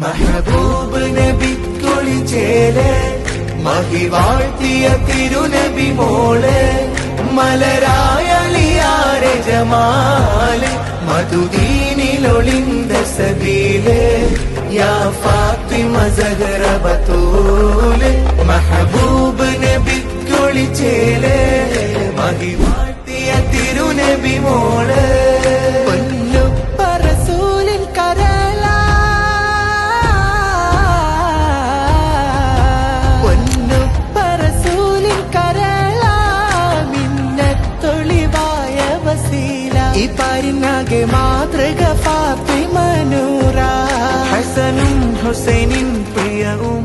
മഹബൂബ് നബിക്കൊളി ചേൽ മഹിവാഴ്ത്തിയ തിരുനബി മോൾ മലരായലിയാരെ ജമാൽ മധുദീനിലൊളിന്ത സബീൽ യാ ഫാത്തിമ സഹറ ബത്തൂൽ മഹബൂബ് നബിക്കൊളി ചേൽ മഹിവാഴ്ത്തിയ തിരുനബി മോൾ. വസീല ഈ പാരിനാകെ മാതൃക ഫാത്തിമനൂറ ഹസനും ഹുസൈനിൻ പ്രിയവും